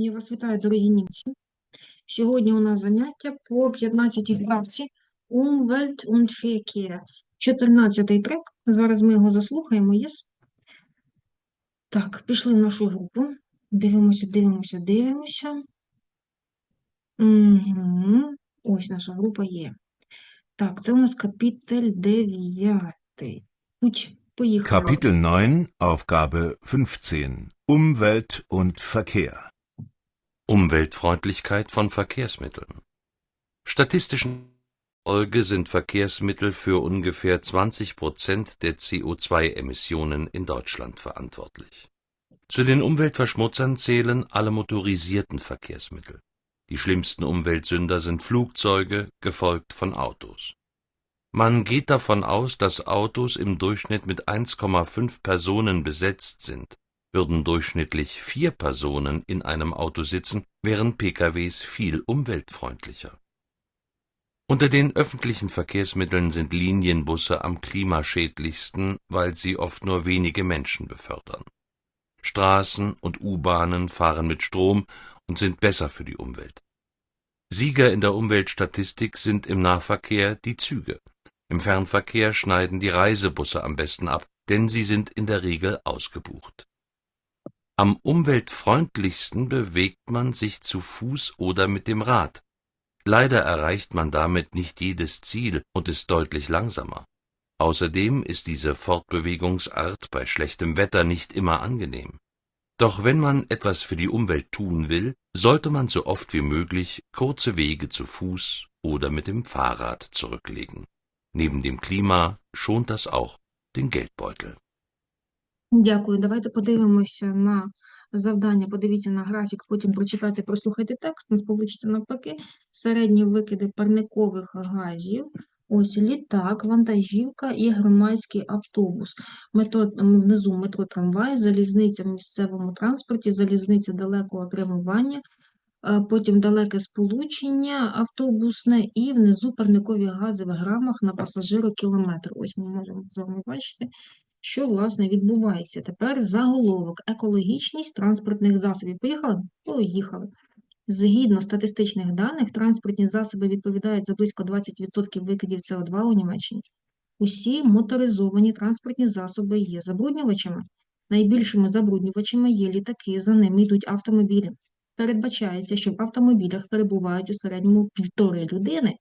Я вас вітаю, дорогі німці. Сьогодні у нас заняття по 15-й вправці Umwelt und Verkehr. 14-й трек. Зараз ми його заслухаємо. Єс? Так, пішли в нашу групу. Дивимося, дивимося, дивимося. Угу. Ось наша група є. Так, це у нас капітель 9. Путь, поїхали. Kapitel 9, Aufgabe 15. Umwelt und Verkehr. Umweltfreundlichkeit von Verkehrsmitteln. Statistischen Folge sind Verkehrsmittel für ungefähr 20 Prozent der CO2-Emissionen in Deutschland verantwortlich. Zu den Umweltverschmutzern zählen alle motorisierten Verkehrsmittel. Die schlimmsten Umweltsünder sind Flugzeuge, gefolgt von Autos. Man geht davon aus, dass Autos im Durchschnitt mit 1,5 Personen besetzt sind. Würden durchschnittlich vier Personen in einem Auto sitzen, wären PKWs viel umweltfreundlicher. Unter den öffentlichen Verkehrsmitteln sind Linienbusse am klimaschädlichsten, weil sie oft nur wenige Menschen befördern. Straßen und U-Bahnen fahren mit Strom und sind besser für die Umwelt. Sieger in der Umweltstatistik sind im Nahverkehr die Züge. Im Fernverkehr schneiden die Reisebusse am besten ab, denn sie sind in der Regel ausgebucht. Am umweltfreundlichsten bewegt man sich zu Fuß oder mit dem Rad. Leider erreicht man damit nicht jedes Ziel und ist deutlich langsamer. Außerdem ist diese Fortbewegungsart bei schlechtem Wetter nicht immer angenehm. Doch wenn man etwas für die Umwelt tun will, sollte man so oft wie möglich kurze Wege zu Fuß oder mit dem Fahrrad zurücklegen. Neben dem Klima schont das auch den Geldbeutel. Дякую. Давайте подивимося на завдання. Подивіться на графік, потім прочитайте, прослухайте текст. Нас вийде навпаки. Середні викиди парникових газів. Ось літак, вантажівка і громадський автобус. Метро, внизу метро трамвай, залізниця в місцевому транспорті, залізниця далекого прямування, е, потім далеке сполучення автобусне і внизу парникові гази в грамах на пасажирокілометр. Ось ми можемо з вами бачити що власне відбувається. Тепер заголовок екологічність транспортних засобів. Поїхали? Поїхали. Згідно статистичних даних, транспортні засоби відповідають за близько 20% викидів СО2 у Німеччині. Усі моторизовані транспортні засоби є забруднювачами. Найбільшими забруднювачами є літаки, за ними йдуть автомобілі. Передбачається, що в автомобілях перебувають у середньому півтори людини.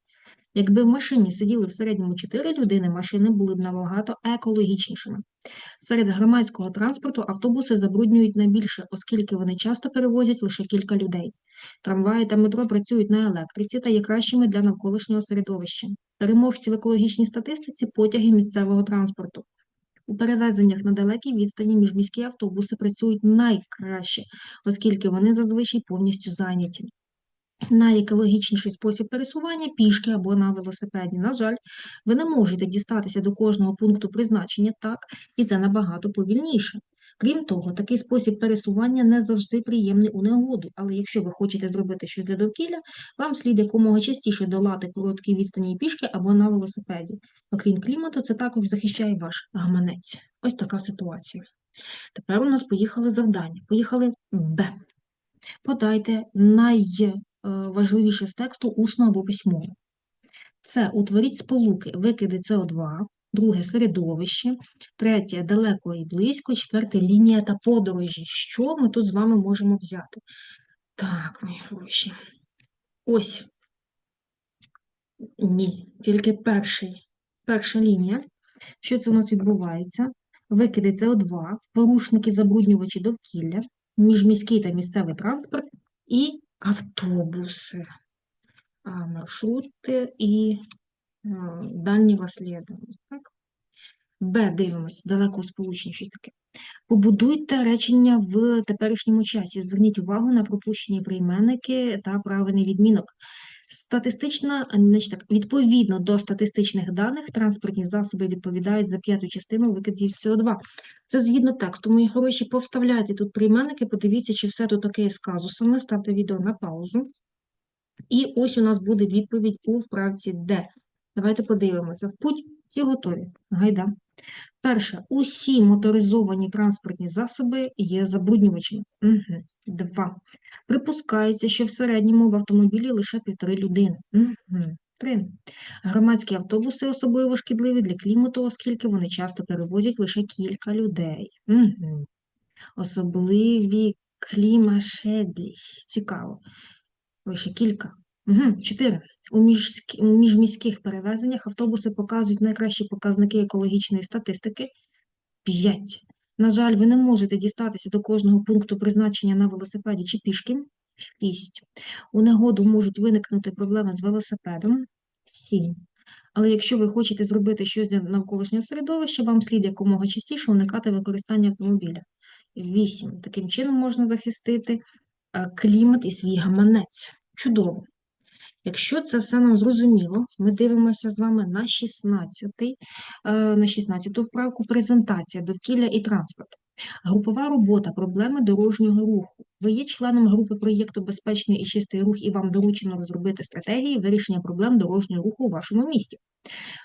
Якби в машині сиділи в середньому 4 людини, машини були б набагато екологічнішими. Серед громадського транспорту автобуси забруднюють найбільше, оскільки вони часто перевозять лише кілька людей. Трамваї та метро працюють на електриці та є кращими для навколишнього середовища. Переможці в екологічній статистиці потяги місцевого транспорту. У перевезеннях на далекій відстані міжміські автобуси працюють найкраще, оскільки вони зазвичай повністю зайняті. Найекологічніший спосіб пересування пішки або на велосипеді. На жаль, ви не можете дістатися до кожного пункту призначення так, і це набагато повільніше. Крім того, такий спосіб пересування не завжди приємний у негоду, але якщо ви хочете зробити щось для довкілля, вам слід якомога частіше долати короткі відстані пішки або на велосипеді. Окрім клімату, це також захищає ваш гаманець. Ось така ситуація. Тепер у нас поїхали завдання. Поїхали Б. Подайте най важливіше з тексту усно або письмово. Це утворіть сполуки, викиди СО2, друге середовище, третє далеко і близько, четверте лінія та подорожі. Що ми тут з вами можемо взяти? Так, мої гроші. Ось. Ні, тільки перший, перша лінія. Що це у нас відбувається? Викиди СО2, порушники забруднювачі довкілля, міжміський та місцевий транспорт і автобусы, маршрути і дальнього слідування. Б, дивимося, далеко сполучення, щось таке. Побудуйте речення в теперішньому часі. Зверніть увагу на пропущені прийменники та правильний відмінок. Статистична, значить так, відповідно до статистичних даних, транспортні засоби відповідають за п'яту частину викидів СО2. Це згідно тексту. Мої гроші повставляйте тут прийменники, подивіться, чи все тут таке з казусами. Ставте відео на паузу. І ось у нас буде відповідь у вправці Д. Давайте подивимося. В путь всі готові. Гайда. Перше, усі моторизовані транспортні засоби є забруднювачами. Угу. Два. Припускається, що в середньому в автомобілі лише півтори людини. Мгм. Три. Громадські автобуси особливо шкідливі для клімату, оскільки вони часто перевозять лише кілька людей. Особливі клімашедлі. Цікаво. Лише кілька. Угу. Чотири. У, міжськ- у міжміських перевезеннях автобуси показують найкращі показники екологічної статистики. П'ять. На жаль, ви не можете дістатися до кожного пункту призначення на велосипеді чи пішки. Шість. У негоду можуть виникнути проблеми з велосипедом. Сім. Але якщо ви хочете зробити щось для навколишнього середовища, вам слід якомога частіше уникати використання автомобіля. Вісім. Таким чином можна захистити е, клімат і свій гаманець. Чудово. Якщо це все нам зрозуміло, ми дивимося з вами на 16, на 16 вправку презентація довкілля і транспорт. Групова робота, проблеми дорожнього руху. Ви є членом групи проєкту Безпечний і чистий рух і вам доручено розробити стратегії вирішення проблем дорожнього руху у вашому місті.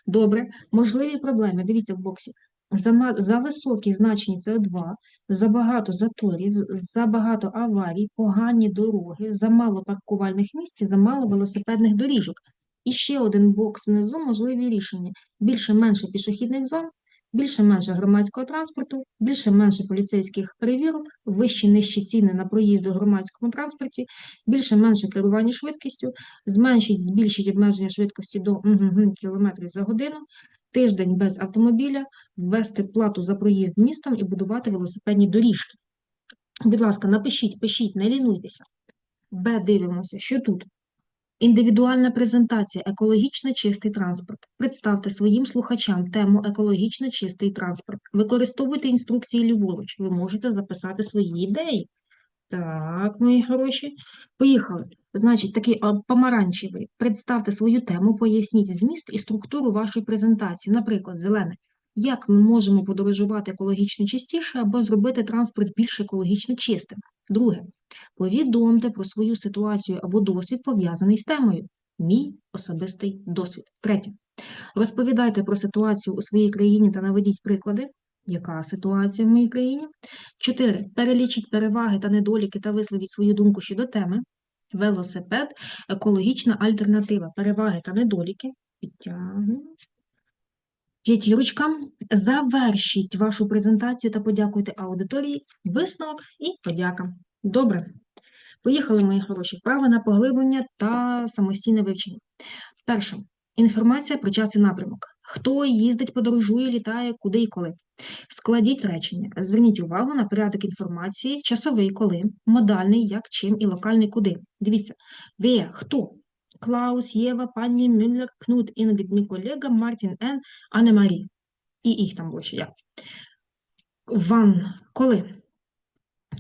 Добре, можливі проблеми. Дивіться в боксі. За, за високі значення СО2, забагато заторів, забагато аварій, погані дороги, замало паркувальних місць і замало велосипедних доріжок. І ще один бокс внизу можливі рішення. Більше-менше пішохідних зон, більше-менше громадського транспорту, більше-менше поліцейських перевірок, вищі-нижчі ціни на проїзд у громадському транспорті, більше-менше керування швидкістю, зменшить, збільшить обмеження швидкості до км за годину, тиждень без автомобіля, ввести плату за проїзд містом і будувати велосипедні доріжки. Будь ласка, напишіть, пишіть, не лінуйтеся. Б, дивимося, що тут? Індивідуальна презентація екологічно чистий транспорт. Представте своїм слухачам тему екологічно чистий транспорт. Використовуйте інструкції ліворуч. Ви можете записати свої ідеї. Так, мої хороші. Поїхали. Значить, такий помаранчевий. Представте свою тему, поясніть зміст і структуру вашої презентації. Наприклад, зелене. Як ми можемо подорожувати екологічно чистіше або зробити транспорт більш екологічно чистим? Друге. Повідомте про свою ситуацію або досвід, пов'язаний з темою. Мій особистий досвід. Третє. Розповідайте про ситуацію у своїй країні та наведіть приклади. Яка ситуація в моїй країні? Чотири. Перелічіть переваги та недоліки та висловіть свою думку щодо теми. Велосипед, екологічна альтернатива. Переваги та недоліки. Підтягнемо. П'ятірочка. Завершіть вашу презентацію та подякуйте аудиторії. Висновок і подяка. Добре. Поїхали, мої хороші. Вправи на поглиблення та самостійне вивчення. Перше. Інформація про час і напрямок. Хто їздить, подорожує, літає, куди і коли. Складіть речення. Зверніть увагу на порядок інформації, часовий коли, модальний, як, чим і локальний куди. Дивіться. Ве, хто? Клаус, Єва, пані Мюллер, Кнут, Інгрід, мій колега, Мартін Н, Анне Марі. І їх там було ще я. Ван, коли?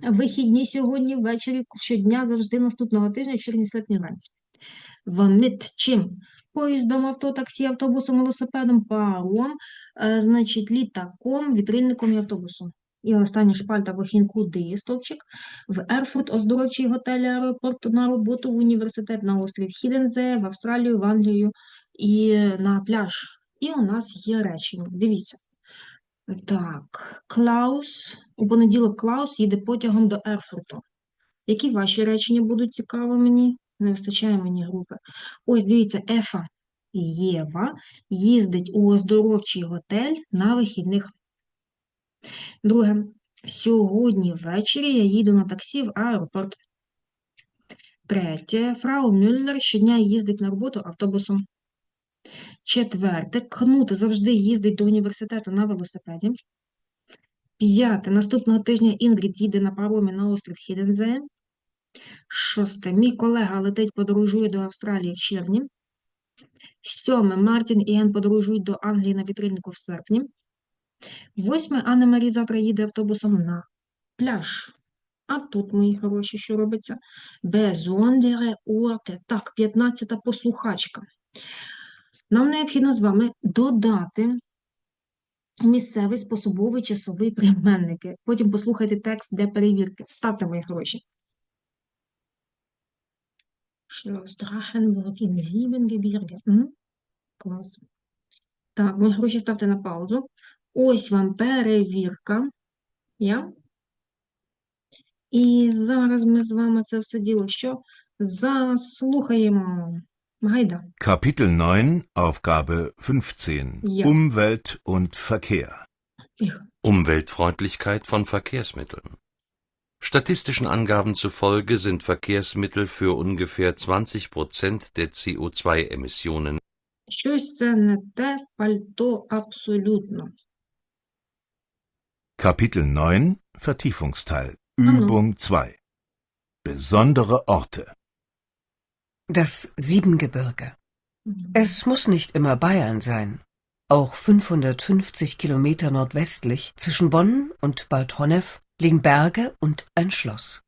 Вихідні сьогодні ввечері, щодня, завжди наступного тижня, червні, серпні, вранці. Вмит чим? Поїздом, авто, таксі, автобусом, велосипедом, паром, е, значить, літаком, вітрильником і автобусом. І остання шпальта вихін куди стовпчик. В Ерфурт, оздоровчий готель, аеропорт на роботу, в університет на острів Хідензе, в Австралію, в Англію і на пляж. І у нас є речення. Дивіться. Так, Клаус, у понеділок Клаус їде потягом до Ерфурту. Які ваші речення будуть цікаво мені? Не вистачає мені групи. Ось дивіться, Ефа Єва їздить у оздоровчий готель на вихідних. Друге. Сьогодні ввечері я їду на таксі в аеропорт. Третє. Фрау Мюллер щодня їздить на роботу автобусом. Четверте. Кнут завжди їздить до університету на велосипеді. П'яте. Наступного тижня Інгрід їде на паромі на острів Хідензе. Шосте. Мій колега летить, подорожує до Австралії в червні. Сьоме. Мартін і Ен подорожують до Англії на вітрильнику в серпні. Восьме. Анна Марі завтра їде автобусом на пляж. А тут, мої хороші, що робиться? Безондере орте. Так, 15-та послухачка. Нам необхідно з вами додати місцевий способовий часовий прийменники. Потім послухайте текст для перевірки. Ставте, мої гроші. Schloss Drachenburg in Siebengebirge. М? Клас. Так, мої гроші ставте на паузу. Ось вам перевірка. Я? І зараз ми з вами це все діло що? Заслухаємо. Гайда. Kapitel 9, Aufgabe 15. Ja. Umwelt und Verkehr. Їх. Umweltfreundlichkeit von Verkehrsmitteln. Statistischen Angaben zufolge sind Verkehrsmittel für ungefähr 20 Prozent der CO2-Emissionen Щось це не те пальто абсолютно. Kapitel 9, Vertiefungsteil. Hallo. Übung 2. Besondere Orte. Das Siebengebirge. Мгм. Es muss nicht immer Bayern sein. Auch 550 Kilometer nordwestlich zwischen Bonn und Bad Honnef liegen Berge und ein Schloss.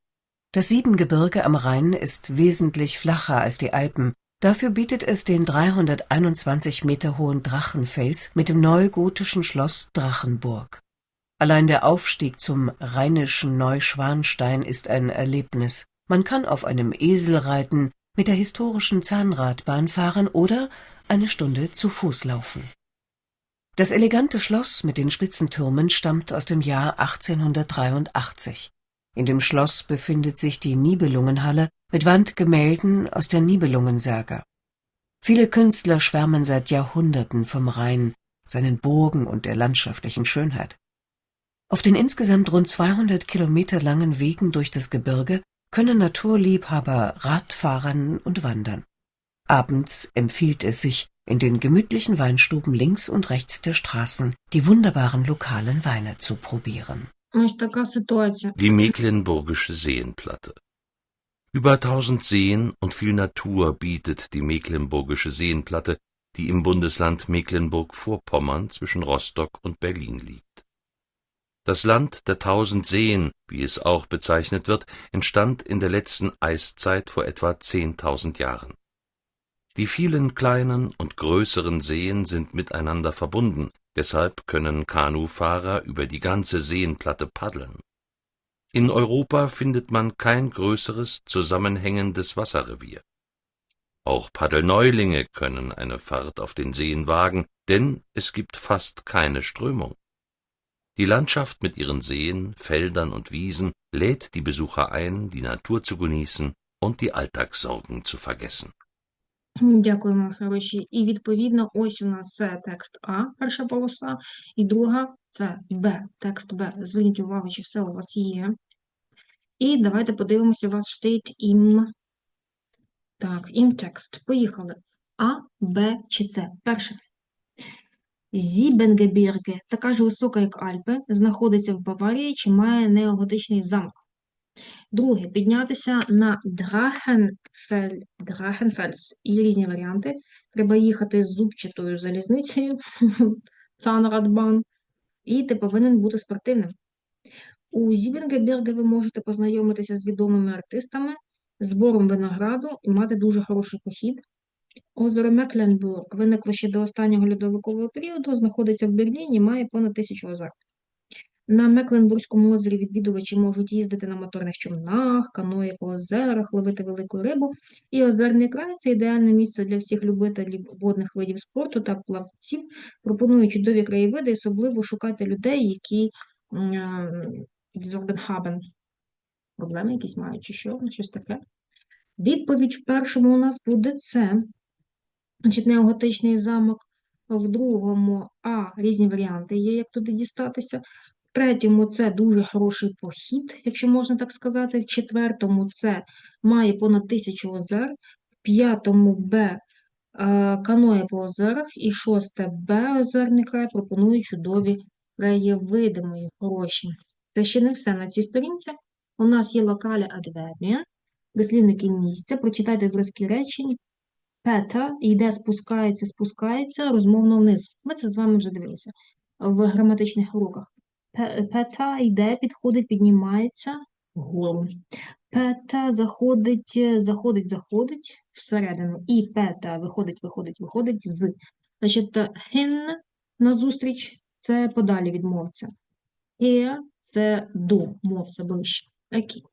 Das Siebengebirge am Rhein ist wesentlich flacher als die Alpen. Dafür bietet es den 321 Meter hohen Drachenfels mit dem neugotischen Schloss Drachenburg. Allein der Aufstieg zum rheinischen Neuschwanstein ist ein Erlebnis. Man kann auf einem Esel reiten, mit der historischen Zahnradbahn fahren oder eine Stunde zu Fuß laufen. Das elegante Schloss mit den spitzen Türmen stammt aus dem Jahr 1883. In dem Schloss befindet sich die Nibelungenhalle mit Wandgemälden aus der Nibelungensaga. Viele Künstler schwärmen seit Jahrhunderten vom Rhein, seinen Burgen und der landschaftlichen Schönheit. Auf den insgesamt rund 200 Kilometer langen Wegen durch das Gebirge können Naturliebhaber Radfahren und wandern. Abends empfiehlt es sich, in den gemütlichen Weinstuben links und rechts der Straßen die wunderbaren lokalen Weine zu probieren. Die Mecklenburgische Seenplatte. Über tausend Seen und viel Natur bietet die Mecklenburgische Seenplatte, die im Bundesland Mecklenburg-Vorpommern zwischen Rostock und Berlin liegt. Das Land der tausend Seen, wie es auch bezeichnet wird, entstand in der letzten Eiszeit vor etwa zehntausend Jahren. Die vielen kleinen und größeren Seen sind miteinander verbunden, deshalb können Kanufahrer über die ganze Seenplatte paddeln. In Europa findet man kein größeres zusammenhängendes Wasserrevier. Auch Paddelneulinge können eine Fahrt auf den Seen wagen, denn es gibt fast keine Strömung. Die Landschaft mit ihren Seen, Feldern und Wiesen lädt die Besucher ein, die Natur zu genießen und die Alltagssorgen zu vergessen. Дякуємо, хороші. І відповідно, ось у нас це текст А, перша полоса, і друга це Б, текст Б. Зверніть увагу, чи все у вас є. І давайте подивимося, у вас стоїть ім. Так, ім текст. Поїхали. А, Б чи С. Перше. Зібенгебірге, така ж висока, як Альпи, знаходиться в Баварії чи має неоготичний замок. Друге, піднятися на Драхенфель, Драхенфельс. І різні варіанти. Треба їхати з зубчатою залізницею, Цанрадбан, і ти повинен бути спортивним. У Зібенгебірге ви можете познайомитися з відомими артистами, збором винограду і мати дуже хороший похід. Озеро Мекленбург виникло ще до останнього льодовикового періоду, знаходиться в Берліні, має понад тисячу озер. На Мекленбурзькому озері відвідувачі можуть їздити на моторних човнах, каної по озерах, ловити велику рибу. І озерний край це ідеальне місце для всіх любителів водних видів спорту та плавців. Пропоную чудові краєвиди, особливо шукати людей, які Зорбенхабен проблеми якісь мають, чи що, щось таке. Відповідь в першому у нас буде це. Значить, неоготичний замок. В другому А різні варіанти є, як туди дістатися. Третьому це дуже хороший похід, якщо можна так сказати. В четвертому це має понад тисячу озер. В п'ятому Б е, каноє по озерах. І шосте Б озерний край пропонує чудові краєвиди, мої хороші. Це ще не все на цій сторінці. У нас є локалі адвербія, вислівники місця. Прочитайте зразки речень. Пета йде, спускається, спускається, розмовно вниз. Ми це з вами вже дивилися в граматичних уроках. Пе- Пета йде, підходить, піднімається вгору. Пета заходить, е, заходить, заходить всередину. І пета виходить, виходить, виходить з. Значить, хин назустріч це подалі від мовця. Here це до мовця ближче. Окей.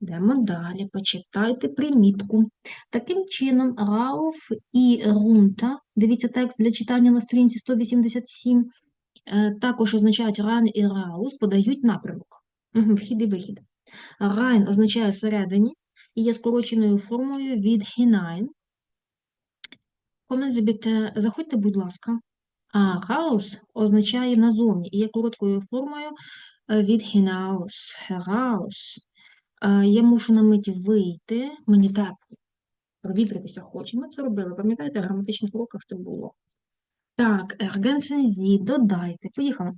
Йдемо далі, почитайте примітку. Таким чином, Рауф і Рунта, дивіться текст для читання на сторінці 187, е, також означають ран і раус, подають напрямок. Вхід і вихід. Rein означає всередині і є скороченою формою від hinein. Kommen Sie заходьте, будь ласка. А raus означає назовні і є короткою формою е, від. Heraus. Е, Я мушу на мить вийти, мені тепло. Провітритися хочу. Ми це робили, пам'ятаєте, в граматичних уроках це було. Так, Sie, додайте. Поїхали.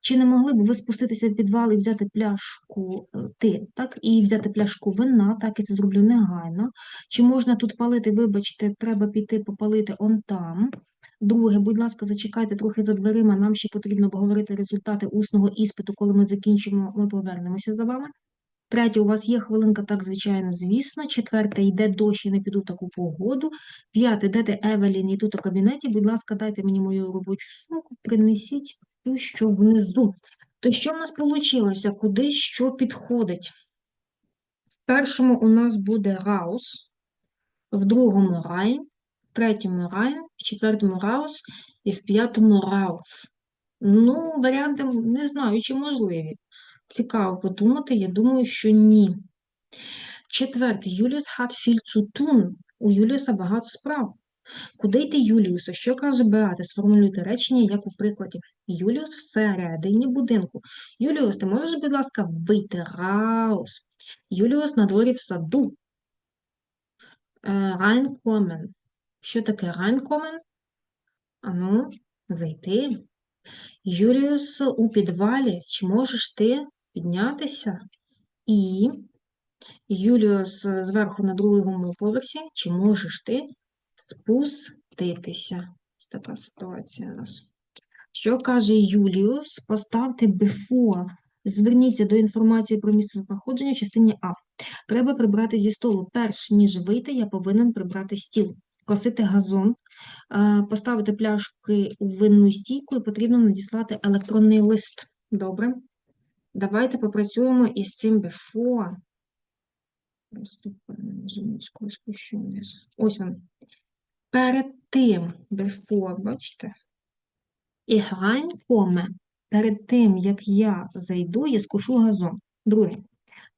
Чи не могли б ви спуститися в підвал і взяти пляшку е, ти, так, і взяти пляшку вина, так, і це зроблю негайно. Чи можна тут палити, вибачте, треба піти попалити он там. Друге, будь ласка, зачекайте трохи за дверима, нам ще потрібно обговорити результати усного іспиту, коли ми закінчимо, ми повернемося за вами. Третє, у вас є хвилинка, так, звичайно, звісно. Четверте, йде дощ і не піду в таку погоду. П'яте, де ти Евелін і тут у кабінеті, будь ласка, дайте мені мою робочу сумку, принесіть ту, що внизу. То що в нас вийшло? Куди що підходить? В першому у нас буде раус, в другому райн, в третьому райн, в четвертому раус і в п'ятому рауф. Ну, варіанти не знаю, чи можливі. Цікаво подумати, я думаю, що ні. Четверте, Юліус hat viel. У Юліуса багато справ. Куди йти Юліусу? Що каже Беата? Сформулюйте речення, як у прикладі. Юліус всередині будинку. Юліус, ти можеш, будь ласка, вийти раус. Юліус на дворі в саду. Е, Райнкомен. Що таке райнкомен? Ану, зайти. Юліус у підвалі. Чи можеш ти піднятися? І Юліус зверху на другому поверсі. Чи можеш ти спуститися? Ось така ситуація у нас. Що каже Юліус? Поставте before. Зверніться до інформації про місце знаходження в частині А. Треба прибрати зі столу. Перш ніж вийти, я повинен прибрати стіл. Косити газон, е, поставити пляшки у винну стійку і потрібно надіслати електронний лист. Добре. Давайте попрацюємо із цим before. Ось він. Перед тим, before, бачите? І райнкоме. Перед тим, як я зайду, я скушу газон. Друге.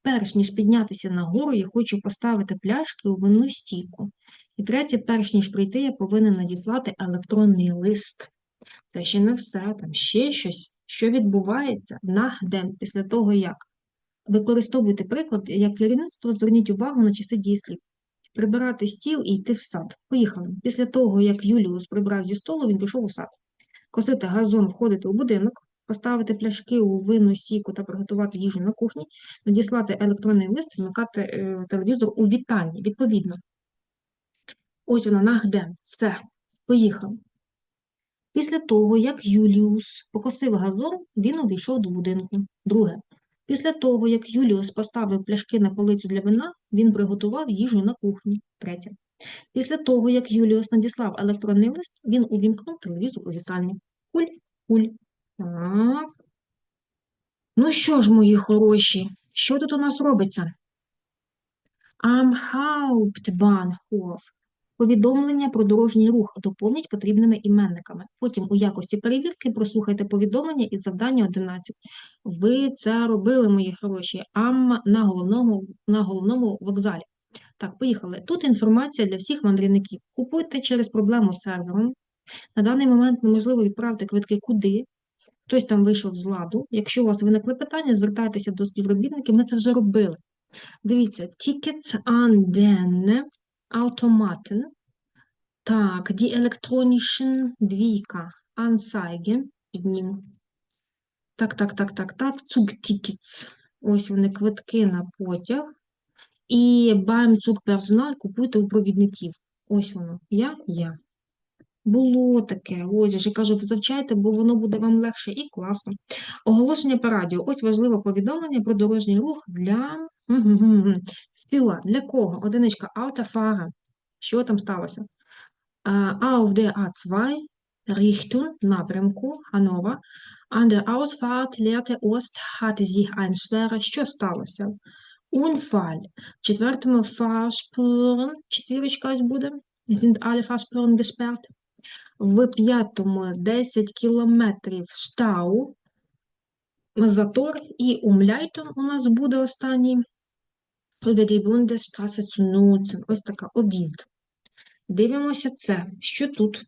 Перш ніж піднятися нагору, я хочу поставити пляшки у винну стійку. І третє, перш ніж прийти, я повинен надіслати електронний лист. Це ще не все, там ще щось, що відбувається нагдем після того, як використовуйте приклад як керівництво, зверніть увагу на часи дієслів. Прибирати стіл і йти в сад. Поїхали. Після того, як Юліус прибрав зі столу, він пішов у сад. Косити газон, входити у будинок, поставити пляшки у винну стійку та приготувати їжу на кухні, надіслати електронний лист, вмикати е, телевізор у вітальні, відповідно. Ось вона нагдем. Все. Поїхав. Після того, як Юліус покосив газон, він увійшов до будинку. Друге. Після того, як Юліус поставив пляшки на полицю для вина, він приготував їжу на кухні. Третє. Після того, як Юліус надіслав електронний лист, він увімкнув телевізор у вітальні. Куль, куль. Так. Ну що ж, мої хороші, що тут у нас робиться? Am Hauptbahnhof. Повідомлення про дорожній рух доповніть потрібними іменниками. Потім у якості перевірки прослухайте повідомлення із завдання 11. Ви це робили, мої хороші, ам на головному, на головному вокзалі. Так, поїхали. Тут інформація для всіх мандрівників. Купуйте через проблему з сервером. На даний момент неможливо відправити квитки куди. Хтось там вийшов з ладу. Якщо у вас виникли питання, звертайтеся до співробітників. Ми це вже робили. Дивіться, tickets an den Automaten. Так, die elektronischen двійка. Anzeigen. Підніму. Так, так, так, так, так. Zugtickets. Ось вони, квитки на потяг. І beim Zugpersonal купуйте у провідників. Ось воно. Я, я. Було таке. Ось, я ж кажу, завчайте, бо воно буде вам легше і класно. Оголошення по радіо. Ось важливе повідомлення про дорожній рух для Фюа. Для кого? Одиничка Autofahrer. Що там сталося? Auf der A2 Richtung напрямку Hannover. An der Ausfahrt Lehrte Ost hatte sich ein schwerer. Що сталося? Unfall. В четвертому Fahrspuren, четвірочка ось буде. Sind alle Fahrspuren gesperrt. В п'ятому 10 кілометрів штау. затор і умляйтон у нас буде останній. Über die Bundesstraße zu nutzen. Ось така об'їзд. Дивимося це. Що тут?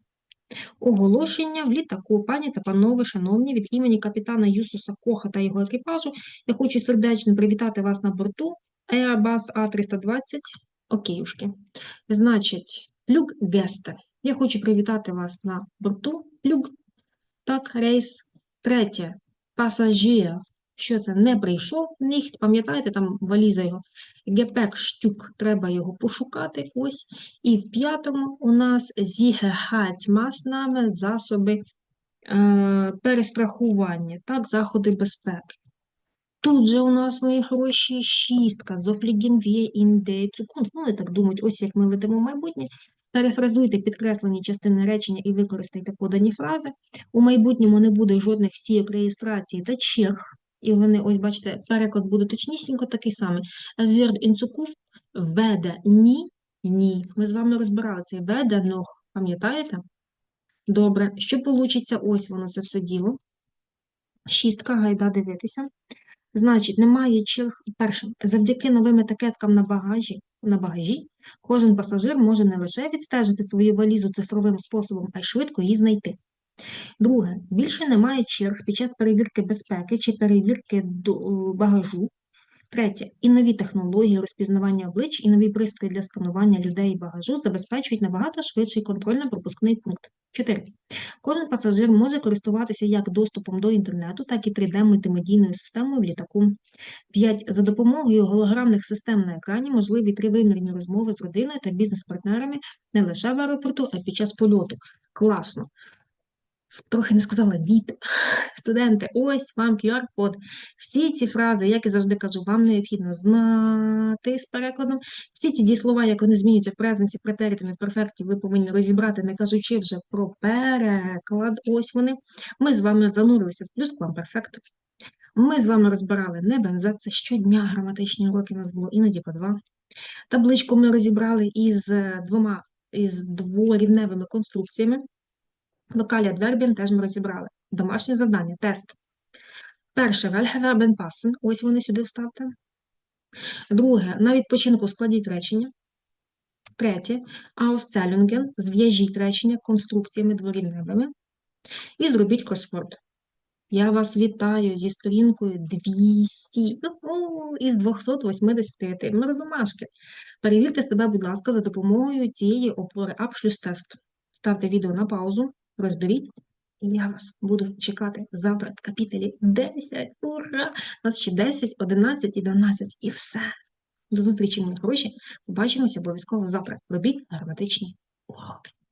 Оголошення в літаку. Пані та панове, шановні, від імені капітана Юсуса Коха та його екіпажу, я хочу сердечно привітати вас на борту Airbus A320 Окейушки. Значить, Флюг Гесте. Я хочу привітати вас на борту Флюг. Так, рейс. Третє. Пасажир. Що це? Не прийшов ніхт. Пам'ятаєте, там валіза його. Гепек штюк. Треба його пошукати. Ось. І в п'ятому у нас Sicherheitsmaßnahmen, засоби е, перестрахування, так, заходи безпеки. Тут же у нас, мої хороші, шістка. In der Ну, вони так думають, ось як ми летимо в майбутнє. Перефразуйте підкреслені частини речення і використайте подані фрази. У майбутньому не буде жодних стійок реєстрації та черг. І вони, ось бачите, переклад буде точнісінько такий самий. Wird in Zukunft ні, ні. Ми з вами розбирали цей weder noch. Пам'ятаєте? Добре. Що получиться? Ось воно це все діло. Шістка, гайда дивитися. Значить, немає черг. Перше, завдяки новим етикеткам на багажі, на багажі, кожен пасажир може не лише відстежити свою валізу цифровим способом, а й швидко її знайти. Друге, більше немає черг під час перевірки безпеки чи перевірки багажу. Третє, і нові технології розпізнавання облич, і нові пристрої для сканування людей і багажу забезпечують набагато швидший контрольно-пропускний пункт. Чотири. Кожен пасажир може користуватися як доступом до інтернету, так і 3D-мультимедійною системою в літаку. 5. За допомогою голограмних систем на екрані можливі тривимірні розмови з родиною та бізнес-партнерами не лише в аеропорту, а й під час польоту. Класно. Трохи не сказала діти, студенти, ось вам QR-код. Всі ці фрази, як і завжди кажу, вам необхідно знати з перекладом. Всі ці дієслова, як вони змінюються в презенсі, претеритумі, перфекті, ви повинні розібрати, не кажучи вже про переклад. Ось вони. Ми з вами занурилися в плюсквамперфект. Ми з вами розбирали небенза, це щодня граматичні уроки у нас було, іноді по два. Табличку ми розібрали із двома із дворівневими конструкціями. Локалі адвербін теж ми розібрали. Домашнє завдання, тест. Перше, Verben passen. Ось вони сюди вставте. Друге, на відпочинку складіть речення. Третє, Aufzählungen. Зв'яжіть речення конструкціями дворівневими. І зробіть кросворд. Я вас вітаю зі сторінкою 200 ну, із 289. Ну, розумашки. Перевірте себе, будь ласка, за допомогою цієї опори Abschlusstest. Ставте відео на паузу, розберіть, і я вас буду чекати завтра в капітелі 10. Ура! У нас ще 10, 11 і 12 і все. До зустрічі, мої хороші. Побачимося обов'язково завтра. Робіть граматичні уроки.